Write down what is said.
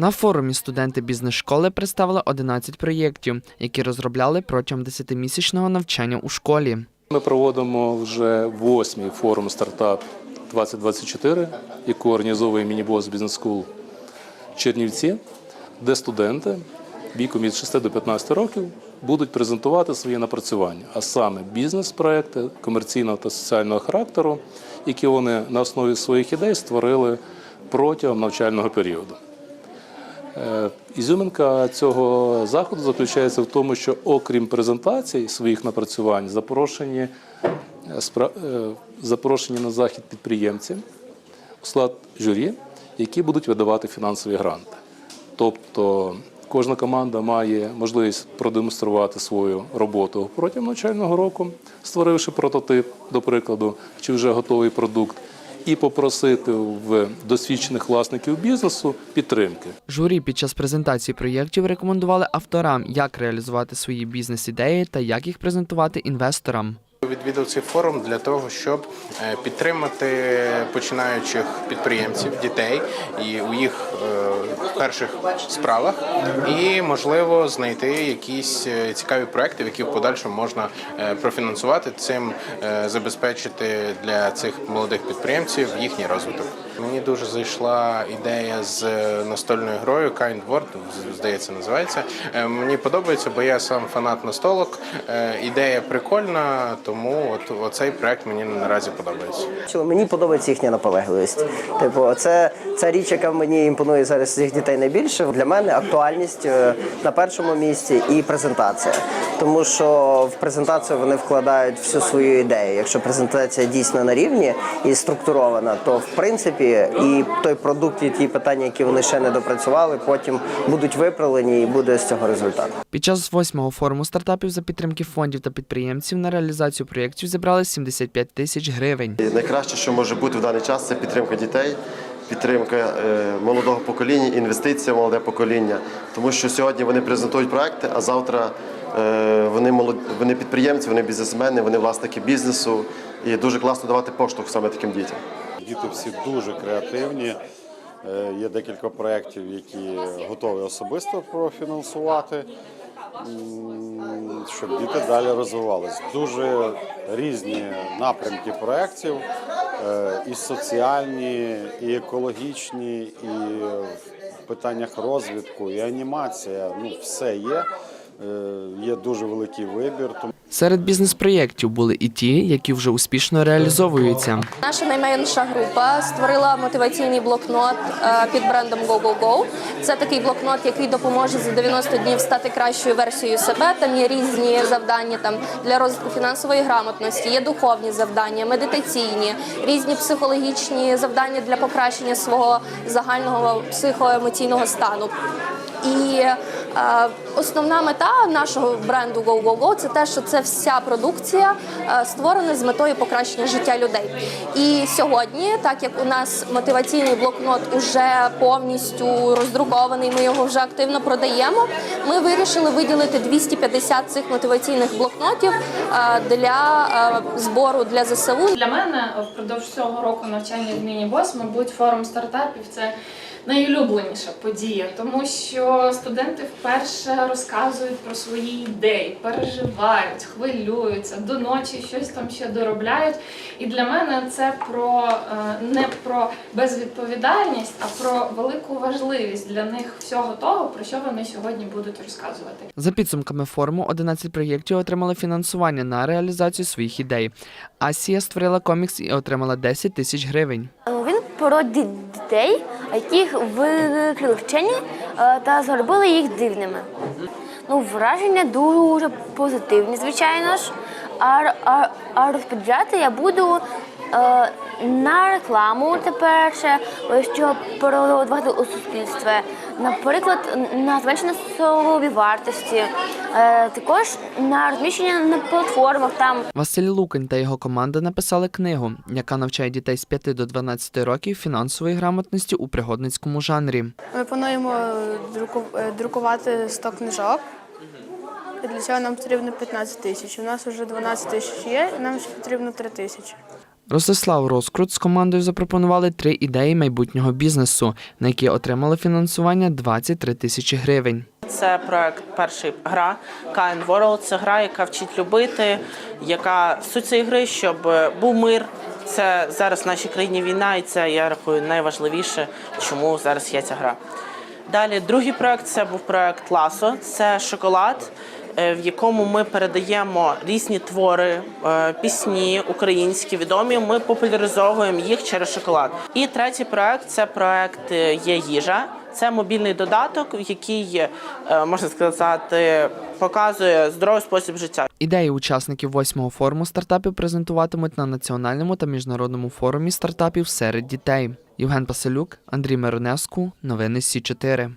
На форумі студенти бізнес-школи представили 11 проєктів, які розробляли протягом 10-місячного навчання у школі. Ми проводимо вже восьмий форум стартап 2024, яку організовує мінібос School Чернівці, де студенти віком від 6 до 15 років будуть презентувати свої напрацювання, а саме бізнес-проекти комерційного та соціального характеру, які вони на основі своїх ідей створили протягом навчального періоду. Е, Ізюминка цього заходу заключається в тому, що окрім презентацій своїх напрацювань, запрошені, е, е, запрошені на захід підприємці склад журі, які будуть видавати фінансові гранти. Тобто кожна команда має можливість продемонструвати свою роботу протягом навчального року, створивши прототип, до прикладу, чи вже готовий продукт, і попросити в досвідчених власників бізнесу підтримки. Журі під час презентації проєктів рекомендували авторам, як реалізувати свої бізнес-ідеї та як їх презентувати інвесторам. Відвідав цей форум для того, щоб е, підтримати починаючих підприємців, дітей і у їх е, перших справах, і можливо знайти якісь е, цікаві проекти, які в подальшому можна профінансувати, цим забезпечити для цих молодих підприємців їхній розвиток. Мені дуже зайшла ідея з настольною грою Kind Word, здається, називається. Мені подобається, бо я сам фанат настолок. Ідея прикольна, тому от оцей проект мені наразі подобається. Мені подобається їхня наполегливість. Типу, це, це річ, яка мені імпонує зараз з цих дітей найбільше. Для мене актуальність е, на першому місці і презентація. Тому що в презентацію вони вкладають всю свою ідею. Якщо презентація дійсно на рівні і структурована, то в принципі і той продукт, і ті питання, які вони ще не допрацювали, потім будуть виправлені і буде з цього результат. Під час восьмого форуму стартапів за підтримки фондів та підприємців на реалізацію проєктів зібрали 75 тисяч гривень. І Найкраще, що може бути в даний час, це підтримка дітей, підтримка е, молодого покоління, інвестиція в молоде покоління. Тому що сьогодні вони презентують проекти, а завтра е, вони молод... вони підприємці, вони бізнесмени, вони власники бізнесу. І дуже класно давати поштовх саме таким дітям. Діти всі дуже креативні. Е, Є декілька проєктів, які готові особисто профінансувати, щоб діти далі розвивались. Дуже різні напрямки проєктів, е, і соціальні, і екологічні, і в питаннях розвитку, і анімація. Ну, все є. Е, Є дуже великий вибір. Серед бізнес-проєктів були і ті, які вже успішно реалізовуються. Наша найменша група створила мотиваційний блокнот е, під брендом GoGoGo. Це такий блокнот, який допоможе за 90 днів стати кращою версією себе. Там є різні завдання там для розвитку фінансової грамотності, є духовні завдання, медитаційні, різні психологічні завдання для покращення свого загального психоемоційного стану. І е, основна мета нашого бренду GoGoGo – це те, що це вся продукція е, створена з метою покращення життя людей. І сьогодні, так як у нас мотиваційний блокнот уже повністю роздрукований, ми його вже активно продаємо. Ми вирішили виділити 250 цих мотиваційних блокнотів е, для е, збору для ЗСУ. Для мене впродовж цього року навчання в Мінібос, мабуть, форум стартапів це найулюбленіша подія, тому що студенти вперше розказують про свої ідеї, переживають, хвилюються, до ночі щось там ще доробляють. І для мене це про е, не про безвідповідальність, а про велику важливість для них всього того, про що вони сьогодні будуть розказувати. За підсумками форуму, 11 проєктів отримали фінансування на реалізацію своїх ідей. Асія створила комікс і отримала 10 тисяч гривень. Він про дітей, яких викрили вчені е, та зробили їх дивними. Ну, враження дуже позитивні, звичайно ж. А, а, а розподіляти я буду е, на рекламу тепер ще, щоб продавати у суспільстві. Наприклад, на зменшення собівартості, е, також на розміщення на платформах там. Василь Лукин та його команда написали книгу, яка навчає дітей з 5 до 12 років фінансової грамотності у пригодницькому жанрі. Ми плануємо друку- е, друкувати 100 книжок. Для цього нам потрібно 15 тисяч. У нас вже 12 тисяч є, і нам ще потрібно 3 тисячі. Ростислав Роскрут з командою запропонували три ідеї майбутнього бізнесу, на які отримали фінансування 23 тисячі гривень. Це проект перший гра Kind World. Це гра, яка вчить любити, яка суть цієї гри, щоб був мир. Це зараз в нашій країні війна, і це я рахую найважливіше, чому зараз є ця гра. Далі другий проект це був проект Ласо. Це шоколад, в якому ми передаємо різні твори, е, пісні українські відомі. Ми популяризовуємо їх через шоколад. І третій проект це проект е, є їжа. Це мобільний додаток, який е, можна сказати показує здоровий спосіб життя. Ідеї учасників восьмого форуму стартапів презентуватимуть на національному та міжнародному форумі стартапів серед дітей. Євген Паселюк, Андрій Миронеску. Новини Сі 4